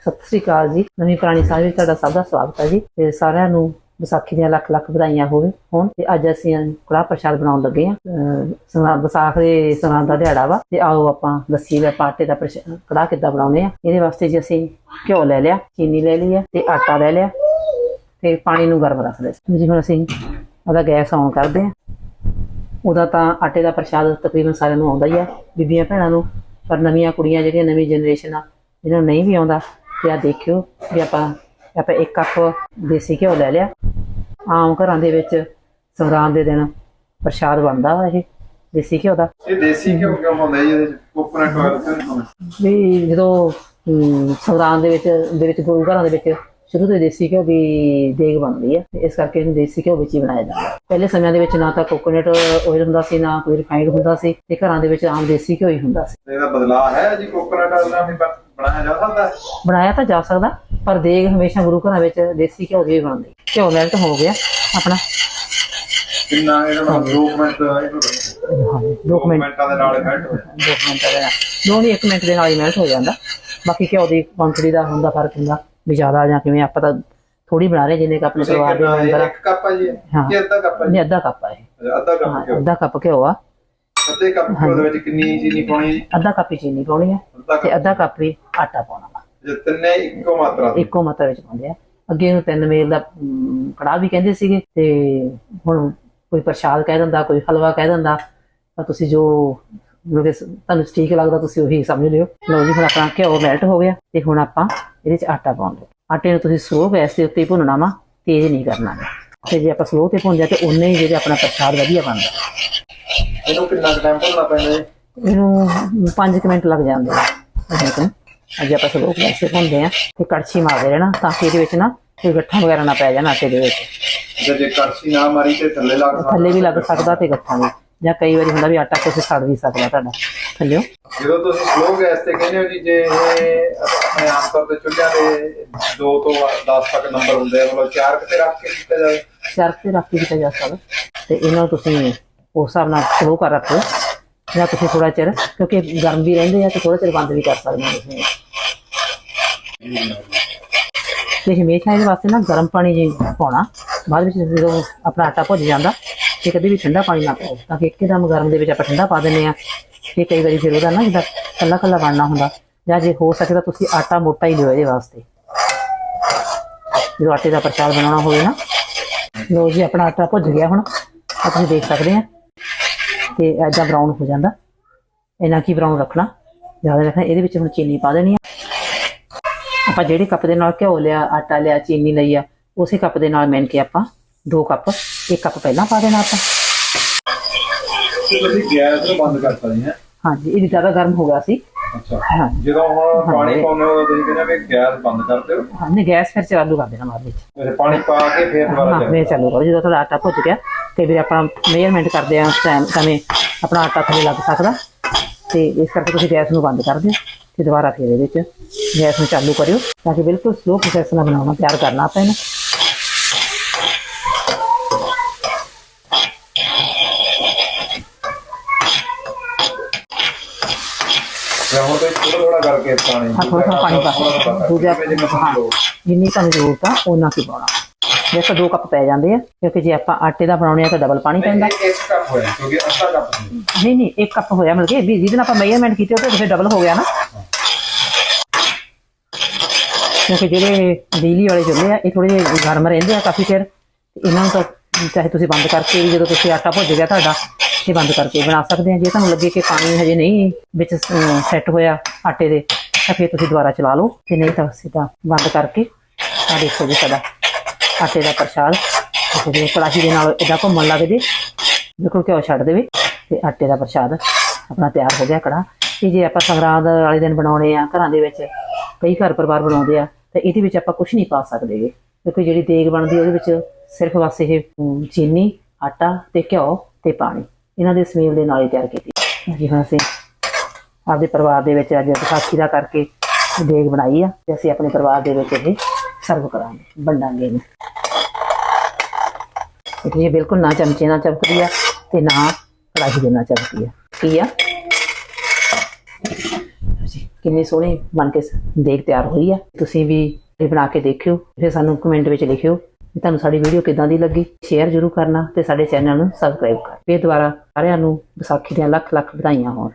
ਸਤਿ ਸ੍ਰੀ ਅਕਾਲ ਜੀ। ਨਵੀਂ ਪੁਰਾਣੀ ਸਾਂਝ ਵਿੱਚ ਤੁਹਾਡਾ ਸਭ ਦਾ ਸਵਾਗਤ ਹੈ ਜੀ। ਤੇ ਸਾਰਿਆਂ ਨੂੰ ਵਿਸਾਖੀ ਦੀਆਂ ਲੱਖ ਲੱਖ ਵਧਾਈਆਂ ਹੋਵੇ, ਹੁਣ। ਤੇ ਅੱਜ ਅਸੀਂ ਕੜਾਹ ਪ੍ਰਸ਼ਾਦ ਬਣਾਉਣ ਲੱਗੇ ਹਾਂ। ਸੰਗਰਾਂਦ ਵਿਸਾਖ ਦੇ ਸੰਗਰਾਂਦ ਦਾ ਦਿਹਾੜਾ ਵਾ। ਤੇ ਆਓ ਆਪਾਂ ਦੱਸੀਏ ਵੀ ਪਾਟੇ ਦਾ ਪ੍ਰਸ਼ਾ- ਕੜਾਹ ਕਿੱਦਾਂ ਬਣਾਉਨੇ ਆ ਇਹਦੇ ਵਾਸਤੇ ਜੀ ਅਸੀਂ ਘਿਓ ਲੈ ਲਿਆ, ਚੀਨੀ ਲੈ ਲਈ ਹੈ ਤੇ ਆਟਾ ਲੈ ਲਿਆ ਤੇ ਪਾਣੀ ਨੂੰ ਗਰਮ ਰੱਖ ਲਿਆ। ਜੀ ਹੁਣ ਅਸੀਂ ਉਹਦਾ ਗੈਸ ਔਨ ਕਰਦੇ ਹਾਂ। ਉਹਦਾ ਤਾਂ ਆਟੇ ਦਾ ਪ੍ਰਸ਼ਾਦ ਤਕਰੀਬਨ ਸਾਰਿਆਂ ਨੂੰ ਆਉਂਦਾ ਹੀ ਆ ਬੀਬੀਆਂ ਭੈਣਾਂ ਨੂੰ। ਪਰ ਨਵੀਆਂ ਕੁੜੀਆਂ ਜਿਹੜੀਆਂ ਨਵੀਂ ਜਨਰੇਸ਼ਨ ਆ, ਜਿਹਨਾਂ ਨੂੰ ਨਹੀਂ ਵੀ ਆਉਂਦਾ ਤੇ ਆ ਦੇਖਿਓ ਵੀ ਆਪਾਂ ਆਪਾਂ ਇੱਕ ਕੱਪ ਦੇਸੀ ਘਿਓ ਲੈ ਲਿਆ। ਆਮ ਘਰਾਂ ਦੇ ਵਿੱਚ ਸੰਗਰਾਂਦ ਦੇ ਦਿਨ ਪ੍ਰਸ਼ਾਦ ਬਣਦਾ ਇਹ ਦੇਸੀ ਘਿਓ ਦਾ। ਇਹ ਦੇਸੀ ਘਿਓ ਕਿਉਂ ਹੁੰਦਾ ਜੀ ਇਹਦੇ ਚ? ਕੋਕੋਨਟ ਆਇਲ ਕਿਉਂ ਨਹੀਂ ਹੁੰਦਾ ਵੀ ਜਦੋਂ ਸੰਗਰਾਂਦ ਦੇ ਵਿੱਚ ਦੇ ਵਿੱਚ ਗੁਰੂ ਘਰਾਂ ਦੇ ਵਿੱਚ ਸ਼ੁਰੂ ਤੋਂ ਦੇਸੀ ਘਿਓ ਦੀ ਦੇਗ ਬਣਦੀ ਹੈ ਤੇ ਇਸ ਕਰਕੇ ਇਹਨੂੰ ਦੇਸੀ ਘਿਓ ਵਿੱਚ ਹੀ ਬਣਾਇਆ ਜਾਂਦਾ ਪਹਿਲੇ ਸਮਿਆਂ ਦੇ ਵਿੱਚ ਨਾ ਤਾਂ ਕੋਕੋਨਟ ਆਇਲ ਹੁੰਦਾ ਸੀ ਨਾ ਕੋਈ ਰਿਫਾਈਨਡ ਹੁੰਦਾ ਸੀ ਤੇ ਘਰਾਂ ਦੇ ਵਿੱਚ ਆਮ ਦੇਸੀ ਘਿਓ ਹੀ ਹੁੰਦਾ ਸੀ। ਤੇ ਇਹਦਾ ਬਦਲਾਅ ਹੈ ਜੀ ਕੋਕੋਨਟ ਆਇਲ ਨਾਲ ਵੀ ਬਣ- ਬਣਾਇਆ ਜਾ ਸਕਦਾ ਹੈ? ਬਣਾਇਆ ਤਾਂ ਜਾ ਸਕਦਾ ਪਰ ਦੇਗ ਹਮੇਸ਼ਾ ਗੁਰੂ ਘਰਾਂ ਵਿੱਚ ਦੇਸੀ ਘਿਓ ਦੀ ਹੀ ਬਣਦੀ। ਘਿਓ ਮੈਲਟ ਹੋ ਗਿਆ ਆਪਣਾ। ਕਿੰਨਾ ਇਹਦਾ ਮਤਲਬ 2 ਮਿੰਟ ਇਹਨੂੰ ਹਾਂ ਦੋ 2 ਮਿੰਟ ਮਿੰਟਾਂ ਦੇ ਨਾਲ ਮੈਲਟ ਹੋ ਜਾਂਦਾ। ਦੇ ਨਾਲ। ਨਹੀਂ 1 ਮਿੰਟ ਦੇ ਨਾਲ ਹੀ ਮੈਲਟ ਹੋ ਜਾਂਦਾ। ਬਾਕੀ ਘਿਓ ਦੀ ਕੁਆਂਟੀਟੀ ਦਾ ਹੁੰਦਾ ਫ਼ਰਕ ਹੁੰਦਾ। ਵੀ ਜ਼ਿਆਦਾ ਜਾਂ ਕਿਵੇਂ ਆਪਾਂ ਤਾਂ ਥੋੜੀ ਬਣਾ ਰਹੇ ਜਿੰਨੇ ਕਿ ਆਪਣੇ ਪਰਿਵਾਰ ਦੇ ਮੈਂਬਰ ਇੱਕ ਕੱਪ ਆ ਜੀ? ਹਾਂ। ਕਿ ਅੱਧਾ ਕੱਪ ਆ ਜੀ? ਨਹੀਂ ਅੱਧਾ ਕੱਪ ਆ ਇਹ। ਅੱਧਾ ਕੱਪ ਹਾਂ, ਘਿਓ। ਅੱਧਾ ਕੱਪ ਘਿਓ ਆ। ਅੱਧੇ ਕੱਪ ਘਿਓ ਦੇ ਵਿੱਚ ਕਿੰਨੀ ਚੀਨੀ ਪਾਉਣੀ ਜੀ? ਅੱਧਾ ਕੱਪ ਹੀ ਚੀਨੀ ਪਾਉਣੀ ਅੱਧਾ ਤੇ ਕੱਪ। ਅੱਧਾ ਕੱਪ ਹੀ ਆਟਾ ਪਾਉਣਾ ਜੇ ਤਿੰਨੇ ਇੱਕੋ ਮਾਤਰਾ ਦੇ। ਇੱਕੋ ਮਾਤਰਾ ਵਿੱਚ ਪਾਉਂਦੇ ਆ। ਅੱਗੇ ਇਹਨੂੰ ਤਿੰਨ ਮੇਲ ਦਾ ਕੜਾਹ ਵੀ ਕਹਿੰਦੇ ਸੀਗੇ ਤੇ ਹੁਣ ਕੋਈ ਪ੍ਰਸ਼ਾਦ ਕਹਿ ਦਿੰਦਾ ਕੋਈ ਹਲਵਾ ਕਹਿ ਦਿੰਦਾ ਤਾਂ ਤੁਸੀਂ ਜੋ ਤੁਹਾਨੂੰ ਠੀਕ ਲੱਗਦਾ ਤੁਸੀਂ ਉਹੀ ਸਮਝ ਲਿਓ। ਲਓ ਜੀ ਹੁਣ ਆਪਣਾ ਘਿਓ ਮੈਲਟ ਹੋ ਗਿਆ ਤੇ ਹੁਣ ਆਪਾਂ ਇਹਦੇ ਚ ਆਟਾ ਪਾਉਂਦੇ। ਆਟੇ ਨੂੰ ਤੁਸੀਂ ਸਲੋ ਗੈਸ ਦੇ ਉੱਤੇ ਹੀ ਭੁੰਨਣਾ ਵਾ ਤੇਜ਼ ਨਹੀਂ ਕਰਨਾ। ਤੇ ਜੇ ਆਪਾਂ ਸਲੋ ਤੇ ਭੁੰਨ ਤੇ ਉਨੇ ਹੀ ਜਿਹੜੇ ਆਪਣਾ ਪ੍ਰਸ਼ਾਦ ਵਧੀਆ ਬਣਦਾ। ਇਹਨੂੰ ਕਿੰਨਾ ਟਾਈਮ ਭੁੰਨਣਾ ਪੈਂਦਾ ਇਹਨੂੰ 5 ਮਿੰਟ ਲੱਗ ਜਾਂਦੇ ਆ। ਇਹਨੂੰ ਅੱਜ ਆਪਾਂ ਸਲੋ ਗੈਸ ਤੇ ਭੁੰਨਦੇ ਆ ਤੇ ਕੜਛੀ ਮਾਰਦੇ ਰਹਿਣਾ ਤਾਂ ਕਿ ਇਹਦੇ ਵਿੱਚ ਨਾ ਕੋਈ ਗੱਠਾਂ ਵਗੈਰਾ ਨਾ ਪੈ ਜਾਣ ਆਟੇ ਦੇ ਵਿੱਚ। ਜੇ ਕੜਛੀ ਨਾ ਮਾਰੀ ਤੇ ਥੱਲੇ ਲੱਗ ਸਕਦਾ। ਥੱਲੇ ਵੀ ਲੱਗ ਸਕਦਾ ਤੇ ਗੱਠਾਂ ਵੀ। ਜਾਂ ਕਈ ਵਾਰੀ ਹੁੰਦਾ ਵੀ ਆਟਾ ਕੁਛ ਸੜ ਵੀ ਸਕਦਾ ਤੁਹਾਡਾ। ਥੱਲਿਓ। ਜਦੋਂ ਤੁਸੀਂ ਸਲੋ ਗੈਸ ਤੇ ਕਹਿੰਦੇ ਹੋ ਜੀ ਜੇ ਇਹ ਚੁੱਲ੍ਹਿਆਂ ਦੇ 2 ਤੋਂ 10 ਤੱਕ ਨੰਬਰ ਹੁੰਦੇ ਆ, ਮਤਲਬ ਚਾਰ ਕਿਤੇ ਰੱਖ ਕੇ ਕੀਤਾ ਜਾਵੇ ਚਰਖ ਤੇ ਰੱਖ ਕੇ ਕੀਤਾ ਜਾ ਸਕਦਾ ਤੇ ਇਹਨਾਂ ਨੂੰ ਤੁਸੀਂ ਉਸ ਹਿਸਾਬ ਨਾਲ ਸਲੋ ਕਰ ਰੱਖੋ। ਜਾਂ ਤੁਸੀਂ ਥੋੜਾ ਚਿਰ, ਕਿਉਂਕਿ ਗਰਮ ਵੀ ਰਹਿੰਦੇ ਆ ਤੇ ਥੋੜਾ ਚਿਰ ਬੰਦ ਵੀ ਕਰ ਸਕਦੇ ਹੋ ਤੁਸੀਂ। ਤੇ ਹਮੇਸ਼ਾ ਇਹਦੇ ਵਾਸਤੇ ਨਾ ਗਰਮ ਪਾਣੀ ਜੀ ਪਾਉਣਾ। ਬਾਅਦ ਵਿੱਚ ਜਦੋਂ ਆਪਣਾ ਆਟਾ ਭੁੱਜ ਜਾਂਦਾ, ਤੇ ਕਦੇ ਵੀ ਠੰਡਾ ਪਾਣੀ ਨਾ ਪਾਓ। ਤਾਂ ਕਿ ਇੱਕਦਮ ਗਰਮ ਦੇ ਵਿੱਚ ਆਪਾਂ ਠੰਡਾ ਪਾ ਦਿੰਦੇ ਆ। ਤੇ ਕਈ ਵਾਰੀ ਫਿਰ ਉਹਦਾ ਨਾ ਜਿੱਦਾਂ ਕੱਲਾ ਕੱਲਾ ਬਣਨਾ ਹੁੰਦਾ ਜਾਂ ਜੇ ਹੋ ਸਕੇ ਤਾਂ ਤੁਸੀਂ ਆਟਾ ਮੋਟਾ ਹੀ ਲਿਓ ਇਹਦੇ ਵਾਸਤੇ। ਜਦੋਂ ਆਟੇ ਦਾ ਪ੍ਰਸ਼ਾਦ ਬਣਾਉਣਾ ਹੋਵੇ ਨਾ। ਲੋ ਜੀ ਆਪਣਾ ਆਟਾ ਭੁੱਜ ਗਿਆ ਹੁਣ। ਤੁਸੀਂ ਦੇਖ ਸਕਦੇ ਆ ਤੇ ਐਦਾਂ ਬਰਾਊਨ ਹੋ ਜਾਂਦਾ। ਇਹਨਾਂ ਕੀ ਬਰਾਊਨ ਰੱਖਣਾ? ਜ਼ਿਆਦਾ ਰੱਖਣਾ ਇਹਦੇ ਵਿੱਚ ਹੁਣ ਚੀਨੀ ਪਾ ਦੇਣੀ ਆ। ਆਪਾਂ ਜਿਹੜੇ ਕੱਪ ਦੇ ਨਾਲ ਘਿਓ ਲਿਆ ਆਟਾ ਲਿਆ ਚੀਨੀ ਲਈ ਆ ਉਸੇ ਕੱਪ ਦੇ ਨਾਲ ਮਿਣ ਕੇ ਆਪਾਂ ਦੋ ਕੱਪ ਇੱਕ ਕੱਪ ਪਹਿਲਾਂ ਪਾ ਦੇਣਾ ਆਪਾਂ। ਤੇ ਤੁਸੀਂ ਗੈਸ ਨੂੰ ਬੰਦ ਕਰਤਾ ਜੀ ਹੈ। ਹਾਂਜੀ ਇਹ ਜ਼ਿਆਦਾ ਗਰਮ ਹੋ ਗਿਆ ਸੀ। ਅੱਛਾ। ਹਾਂ ਜਦੋਂ ਹੁਣ ਪਾਣੀ ਹਾਂਜੀ। ਪਾਉਂਦੇ ਹੋ ਤੁਸੀਂ ਕਹਿੰਦੇ ਵੀ ਗੈਸ ਬੰਦ ਕਰ ਦਿਓ। ਹਾਂ ਨਹੀਂ ਗੈਸ ਫਿਰ ਚਾਲੂ ਕਰ ਦੇਣਾ ਬਾਅਦ ਵਿੱਚ। ਫਿਰ ਪਾਣੀ ਪਾ ਕੇ ਫਿਰ ਦੁਬਾਰਾ ਹਾਂ ਮੈਂ ਚਾਲੂ ਕਰੋ। ਜਦੋਂ ਤੁਹਾਡਾ ਆਟਾ ਭੁੱਜ ਗਿਆ ਤੇ ਫਿਰ ਆਪਾਂ ਮੇਜਰਮੈਂਟ ਕਰਦੇ ਆ ਉਸ ਟਾਈਮ ਸਮੇਂ ਆਪਣਾ ਆਟਾ ਥੱਲੇ ਲੱਗ ਸਕਦਾ। ਤੇ ਇਸ ਕਰਕੇ ਤੁਸੀਂ ਗੈਸ ਨੂੰ ਬੰਦ ਕਰ ਦਿਓ ਤੇ ਦੁਬਾਰਾ ਫਿਰ ਇਹਦੇ ਵਿੱਚ ਗੈਸ ਨੂੰ ਚਾਲੂ ਕਰਿਓ ਤਾਂ ਕਿ ਬਿਲਕੁਲ ਸਲੋ ਪ੍ਰੋਸੈਸ ਨਾਲ ਬਣਾਉਣਾ ਤਿਆਰ ਕਰਨਾ ਆਪਾਂ ਇਹਨੂੰ ਜਾਂ ਹੁਣ ਤੇ ਥੋੜਾ ਥੋੜਾ ਕਰਕੇ ਪਾਣੀ ਹਾਂ ਥੋੜਾ ਥੋੜਾ ਪਾਣੀ ਪਾ ਦੂਜਾ ਹਾਂ ਜਿੰਨੀ ਤੁਹਾਨੂੰ ਜ਼ਰੂਰਤ ਆ ਉਹਨਾਂ ਕੀ ਪਾਉਣਾ। ਦੇਖੋ ਦੋ ਕੱਪ ਪੈ ਜਾਂਦੇ ਆ ਕਿਉਂਕਿ ਜੇ ਆਪਾਂ ਆਟੇ ਦਾ ਬਣਾਉਣੇ ਆ ਤਾਂ ਡਬਲ ਪਾਣੀ ਪੈਂਦਾ। ਇੱਕ ਕੱਪ ਹੋਇਆ ਕਿਉਂਕਿ ਅੱਧਾ ਕੱਪ ਨਹੀਂ। ਨਹੀਂ ਇੱਕ ਕੱਪ ਹੋਇਆ ਮਤਲਬ ਕਿ ਵੀ ਜਿਹਦੇ ਨਾਲ ਆਪਾਂ ਮੇਜਰਮੈਂਟ ਕੀਤੇ ਉਹ ਤੇ ਫਿਰ ਡਬਲ ਹੋ ਗਿਆ ਨਾ। ਕਿਉਂਕਿ ਜਿਹੜੇ ਬਿਜਲੀ ਵਾਲੇ ਚੁੱਲ੍ਹੇ ਆ ਇਹ ਥੋੜੇ ਜਿਹੇ ਗਰਮ ਰਹਿੰਦੇ ਆ ਕਾਫੀ ਚਿਰ ਇਹਨਾਂ ਨੂੰ ਤਾਂ ਚਾਹੇ ਤੁਸੀਂ ਬੰਦ ਕਰਕੇ ਜਦੋਂ ਤੁਸੀਂ ਆਟਾ ਭੁੱਜ ਗਿਆ ਤੁਹਾਡਾ ਇਹ ਬੰਦ ਕਰਕੇ ਬਣਾ ਸਕਦੇ ਆ ਜੇ ਤੁਹਾਨੂੰ ਲੱਗੇ ਕਿ ਪਾਣੀ ਹਜੇ ਨਹੀਂ ਵਿੱਚ ਸੈੱਟ ਹੋਇਆ ਆਟੇ ਦੇ, ਤਾਂ ਫਿਰ ਤੁਸੀਂ ਦੁਬਾਰਾ ਚਲਾ ਲਓ। ਤੇ ਨਹੀਂ ਤਾਂ ਸਿੱਧਾ ਬੰਦ ਕਰਕੇ ਆ ਦੇਖੋ ਜੀ ਸਾਡਾ ਆਟੇ ਦਾ ਪ੍ਰਸ਼ਾਦ। ਜੇ, ਕੜਾਹੀ ਦੇ ਨਾਲ ਇਦਾਂ ਘੁੰਮਣ ਲੱਗ ਜੇ। ਬਿਲਕੁਲ ਘਿਓ ਛੱਡ ਦੇਵੇ ਤੇ ਆਟੇ ਦਾ ਪ੍ਰਸ਼ਾਦ ਆਪਣਾ ਤਿਆਰ ਹੋ ਗਿਆ ਕੜਾ ਤੇ ਜੇ ਆਪਾਂ ਸੰਗਰਾਂਦ ਵਾਲੇ ਦਿਨ ਬਣਾਉਣੇ ਆ ਘਰਾਂ ਦੇ ਵਿੱਚ, ਕਈ ਘਰ ਪਰਿਵਾਰ ਬਣਾਉਂਦੇ ਆ, ਤੇ ਇਹਦੇ ਵਿੱਚ ਆਪਾਂ ਕੁਝ ਨਹੀਂ ਪਾ ਸਕਦੇਗੇ ਕਿਉਂਕਿ ਜਿਹੜੀ ਦੇਗ ਬਣਦੀ ਉਹਦੇ ਵਿੱਚ ਸਿਰਫ ਬਸ ਇਹ ਚੀਨੀ, ਆਟਾ ਤੇ ਘਿਓ ਤੇ ਪਾਣੀ। ਇਹਨਾਂ ਦੇ ਸਮੇਲ ਦੇ ਨਾਲ ਹੀ ਤਿਆਰ ਕੀਤੀ। ਜੀ ਹੁਣ ਅਸੀਂ ਆਪਦੇ ਪਰਿਵਾਰ ਦੇ ਵਿੱਚ ਅੱਜ ਵਿਸਾਖੀ ਦਾ ਕਰਕੇ ਦੇਗ ਬਣਾਈ ਆ ਤੇ ਅਸੀਂ ਆਪਣੇ ਪਰਿਵਾਰ ਦੇ ਵਿੱਚ ਇਹ ਸਰਵ ਕਰਾਂਗੇ, ਵੰਡਾਂਗੇ ਇਹਨੂੰ। ਇਹ ਬਿਲਕੁਲ ਨਾ ਚਮਚੇ ਨਾਲ ਚਮਕਦੀ ਆ ਤੇ ਨਾ ਕੜਾਹੀ ਦੇ ਨਾਲ ਚਮਕਦੀ ਆ। ਕੀ ਆ? ਜੀ ਕਿੰਨੀ ਸੋਹਣੀ ਬਣ ਕੇ ਦੇਗ ਤਿਆਰ ਹੋਈ ਆ। ਤੁਸੀਂ ਵੀ ਇਹ ਬਣਾ ਕੇ ਦੇਖਿਓ, ਫਿਰ ਸਾਨੂੰ ਕਮੈਂਟ ਵਿੱਚ ਲਿਖਿਓ। ਤੁਹਾਨੂੰ ਸਾਡੀ ਵੀਡੀਓ ਕਿਦਾਂ ਦੀ ਲੱਗੀ ਸ਼ੇਅਰ ਜ਼ਰੂਰ ਕਰਨਾ ਤੇ ਸਾਡੇ ਚੈਨਲ ਨੂੰ ਸਬਸਕ੍ਰਾਈਬ ਕਰ। ਫਿਰ ਦੁਬਾਰਾ ਸਾਰਿਆਂ ਨੂੰ ਵਿਸਾਖੀ ਦੀਆਂ ਲੱਖ ਲੱਖ ਵਧਾਈਆਂ ਹੋਣ।